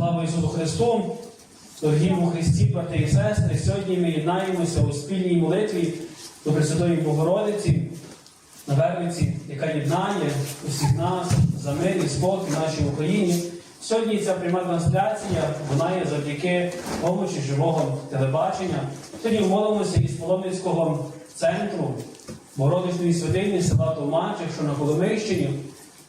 Слава Ісусу Христу! Дорогі у Христі, брати і сестри, сьогодні ми єднаємося у спільній молитві до Пресвятої Богородиці на Вервиці, яка єднає усіх нас за мир і спокій в нашій Україні. Сьогодні ця пряма трансляція вона є завдяки помочі живого телебачення. Сьогодні молимося із Поломницького центру Богородичної святині села Томачик, що на Коломийщині.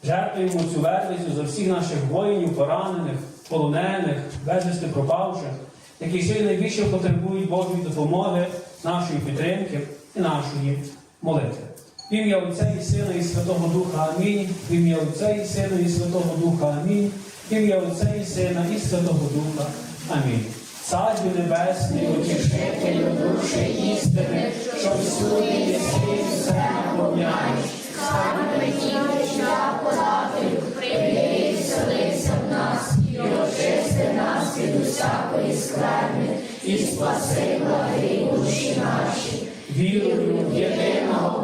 Жертвуємо цю вервицю за всіх наших воїнів, поранених, полонених, безвісти пропавших, які сьогодні найбільше потребують Божої допомоги, нашої підтримки і нашої молитви. В ім'я Отця і Сина і Святого Духа Амінь. В ім'я Отця і Сина і Святого Духа Амінь. В ім'я Отця і Сина і Святого Духа Амінь. Царю Небесний, утішителю душі істини, що всюди єси і все наповняєш. Вірую в єдиного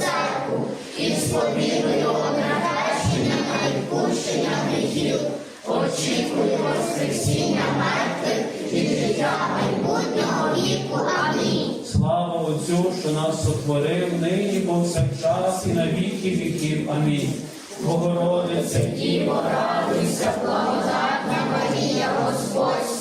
апостольську і сповідую одне хрещення на відпущення гріхів, очікую Воскресіння мертвих і життя майбутнього віку. Амінь. Слава Отцю, що нас сотворив, нині повсякчас і на віки віків. Амінь. Богородице, Діво, радуйся, благодатна Марія, Господь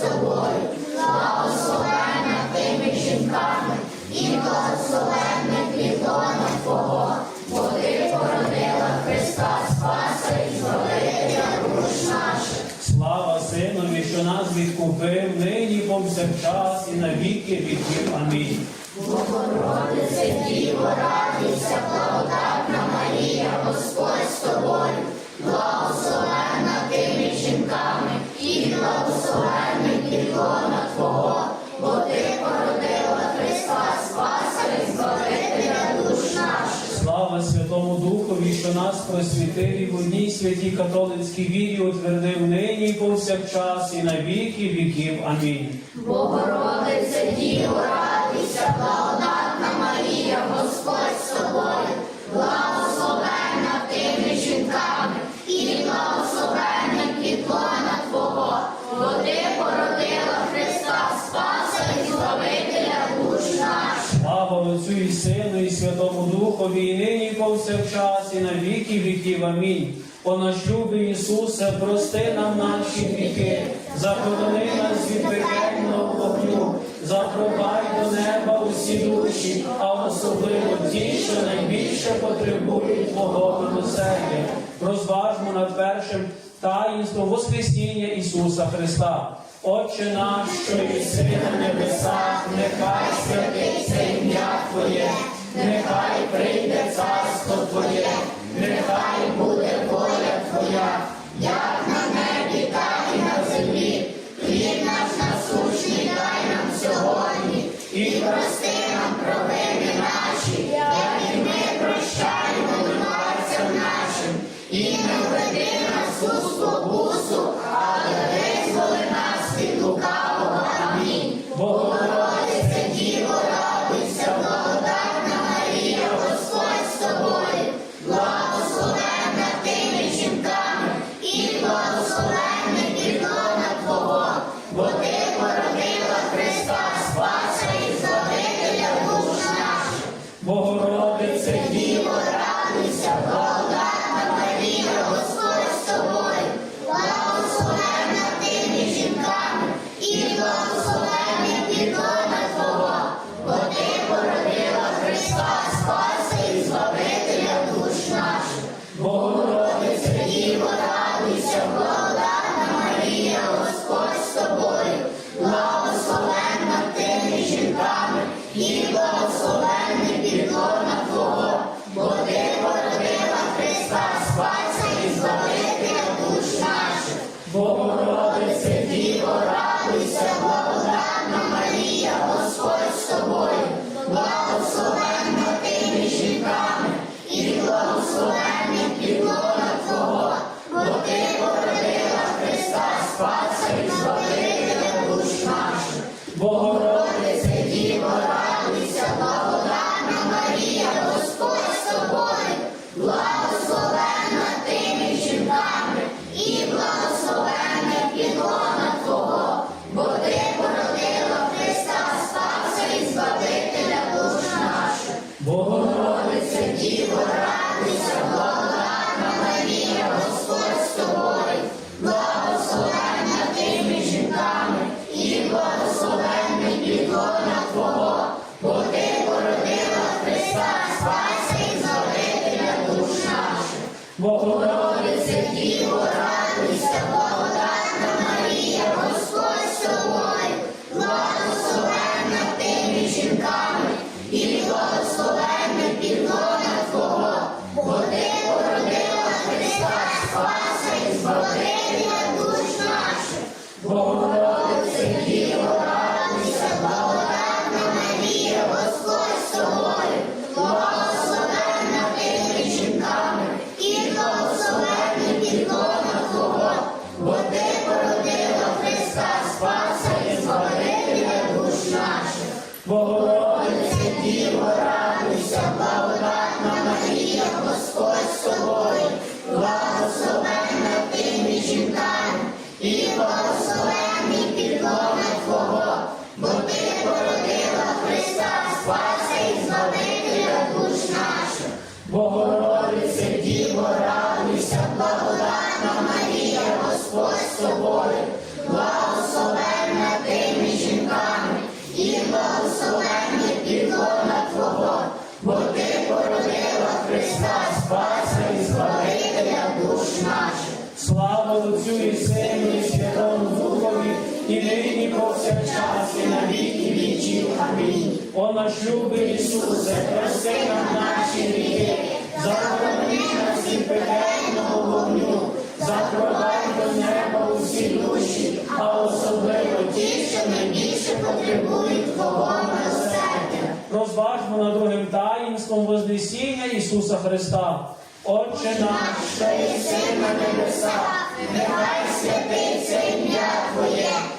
віки віків. Амінь. Богородице, Діво, радуйся, благодатна Марія, Господь з тобою, благословена тими жінками, і благословенне плідона Твого, бо ти породила Христа Спаса і Збавителя душ наших. Слава Святому Духові, що нас просвітив і в одній святій католицькій вірі утвердив нині повсякчас і на віки віків. Амінь. Богородице, Діво, радуйся, благодатна Марія, Господь з тобою, благословена тими жінками, і благословенне плітлона Твого, бо ти породила Христа Спаса і Збавителя душ. Слава Отцю і Сину, і Святому Духові, і нині повсякчас, і на віки віків. Амінь. Любий Ісусе, прости нам наші гріхи, захорони нас від пекельного вогню, запровай до неба усі душі, а особливо ті, що найбільше потребують Твого милосердя. Розважмо над першим таїнством Воскресіння Ісуса Христа. Отче наш, що єси на небесах, нехай святиться ім'я Твоє, нехай прийде царство Твоє, нехай буде сьогодні, нині повсякчас і на віки вічі, Амінь. О наш любий Ісусе, прости нам наші віки, захорони нас і пекельного вогню, запровадь до неба усі душі, а особливо ті, що найбільше потребують Твого милосердя. Розважмо на другим таїнством Вознесіння Ісуса Христа. Отче наш, що єси на небесах, нехай святиться ім'я Твоє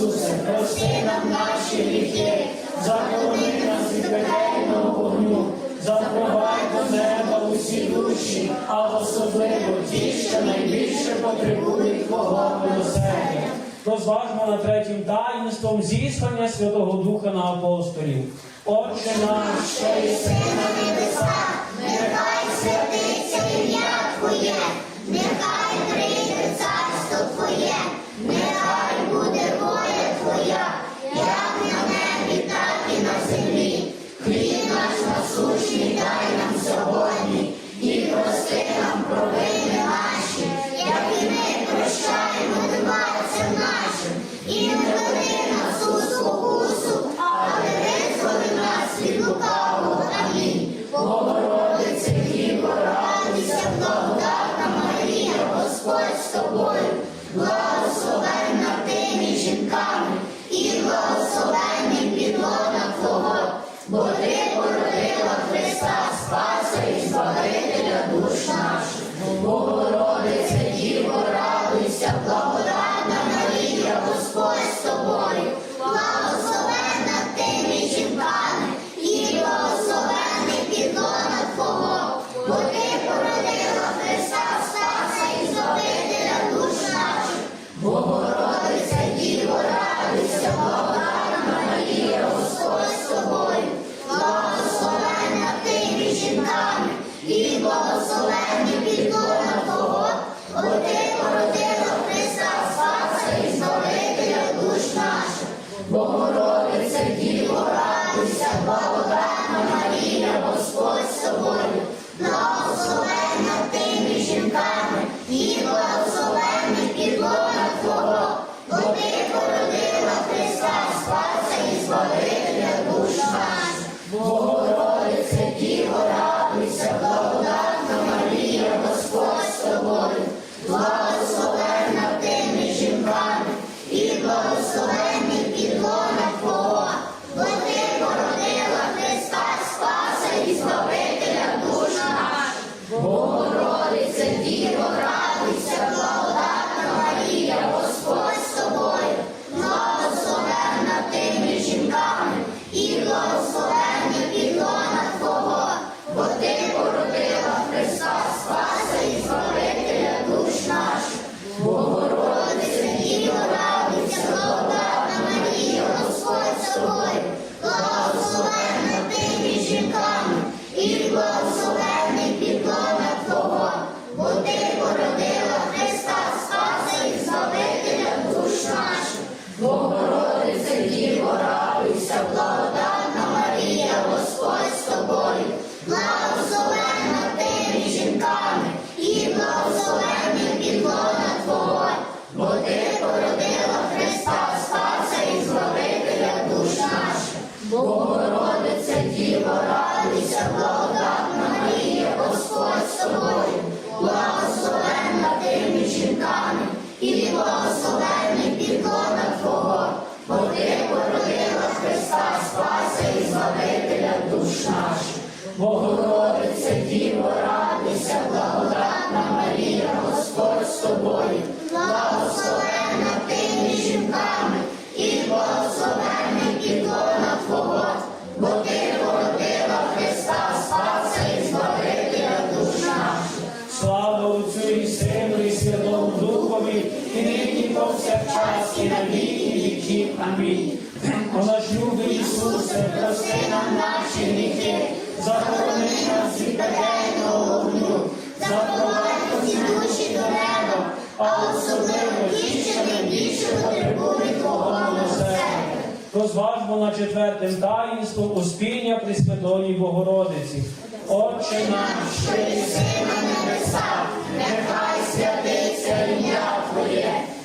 Ісусе, прости нам наші гріхи, заколи нас від пекельного вогню, запровадь до неба усі душі, а особливо ті, що найбільше потребують Твого милосердя. Розважмо на третім таїнством зіслання Святого Духа на апостолів. Отче наш, що єси на небесах, нехай мій. О наш любий Ісусе, прости нам наші гріхи, захорони нас від пекельного вогню, запровадь усі душі до неба, а особливо ті, що найбільше потребують Твого милосердя. Розважмо на четвертим таїнством успіння Пресвятої Богородиці. Отче наш, що єси на небесах, нехай святиться ім'я Твоє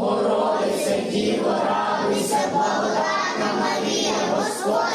Богородице, Діво, радуйся, благодатна Марія, Господь.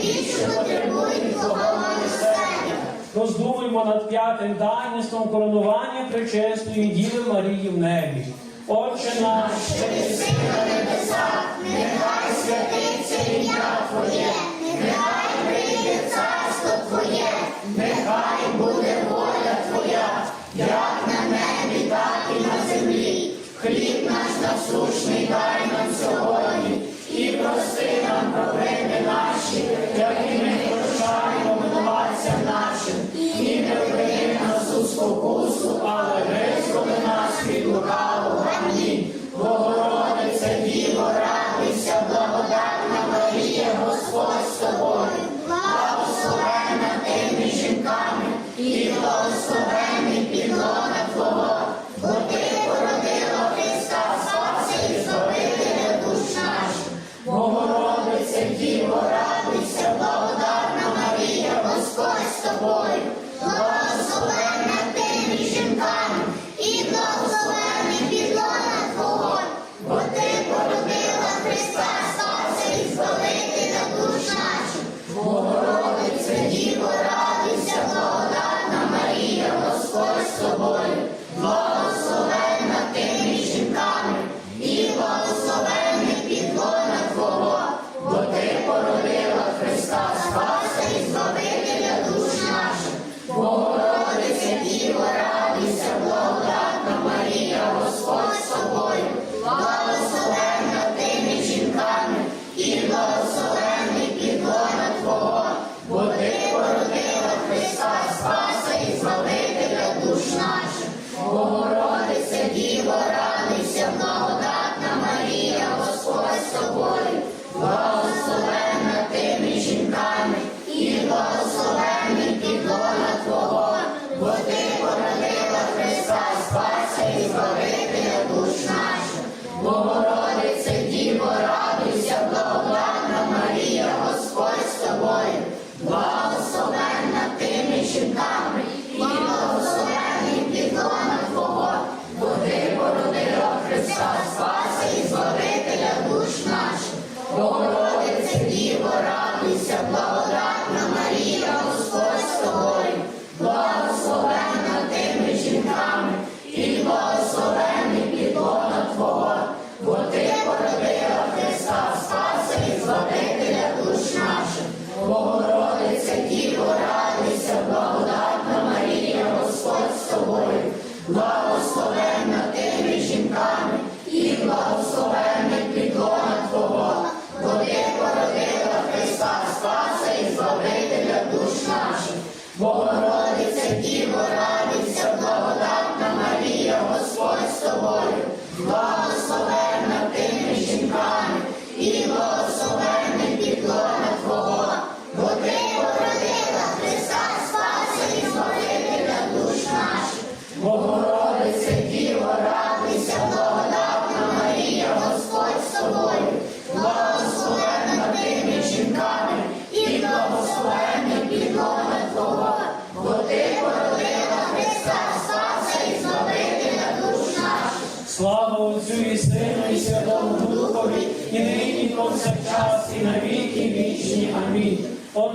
найбільше потребують. Роздумуємо над п'ятим таїнством коронування причесної Діви Марії в небі. Отче наш, що ти на небесах, нехай святиться ім'я Твоє, нехай прийде царство Твоє, нехай буде воля Твоя, як на небі, так і на землі. Хліб наш насущний дай.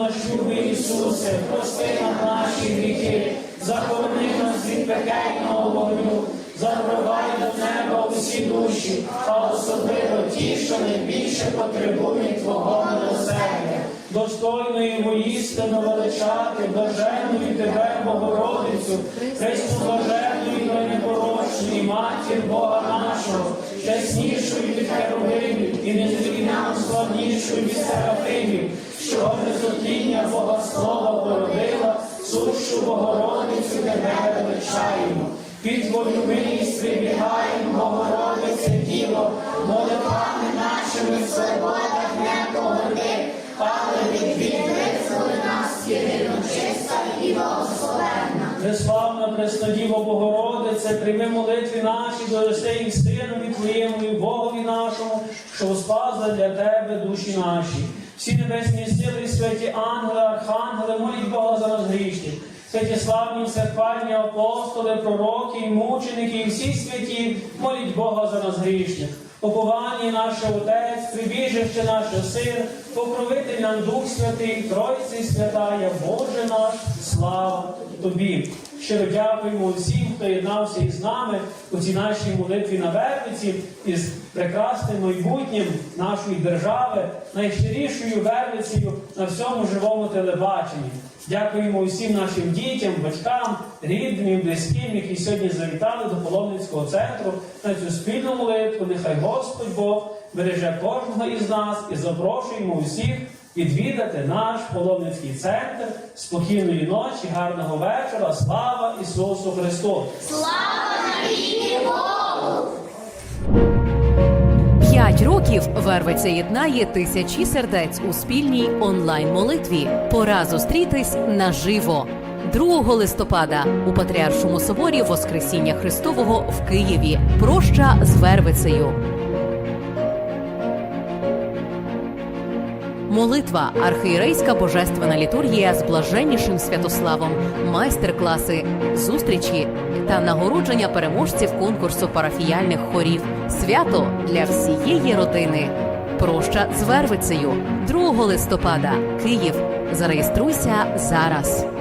ночуви, Ісусе, прости на наші гріхи, захорони нас від пекельного вогню, запровай до неба усі душі, а особливо ті, що найбільше потребують Твого милосердя. Достойно йому істину величати, блаженною тебе, Богородицю, Христу блаженною та непорочній матір Бога нашого чеснішою від херовимів і незрівняно славнішою від серафимів, що безотління Бога Слова породила, сущу Богородицю тебе величаємо. Під твою милість прибігаємо, Богородице Преснодіво Богородице, прийми молитви наші до Осеї Синові Твоєму і Богові нашому, що спас для Тебе душі наші. Всі небесні сили, і святі ангели, архангели, моліть Бога за нас грішних. Святі славні, всехвальні апостоли, пророки і мученики, і всі святі, моліть Бога за нас грішних. Поповання наш Отець, прибіжище наше Син, покровитель нам Дух Святий, Тройці святая, Боже наш, слава Тобі. Щиро дякуємо всім, хто єднався із нами у цій нашій молитві на Вервиці із прекрасним майбутнім нашої держави, найщирішою Вервицею на всьому живому телебаченні. Дякуємо усім нашим дітям, батькам, рідним, близьким, які сьогодні завітали до паломницького центру на цю спільну молитву. Нехай Господь Бог береже кожного із нас і запрошуємо усіх відвідати наш паломницький центр. Спокійної ночі, гарного вечора. Слава Ісусу Христу! П'ять років Вервиця єднає тисячі сердець у спільній онлайн-молитві. Пора зустрітись наживо. 2 листопада у Патріаршому соборі Воскресіння Христового в Києві. Проща з Вервицею. Молитва, архієрейська божественна літургія з блаженнішим Святославом, майстер-класи, зустрічі та нагородження переможців конкурсу парафіяльних хорів. Свято для всієї родини. Проща з Вервицею 2 листопада. Київ. Зареєструйся зараз.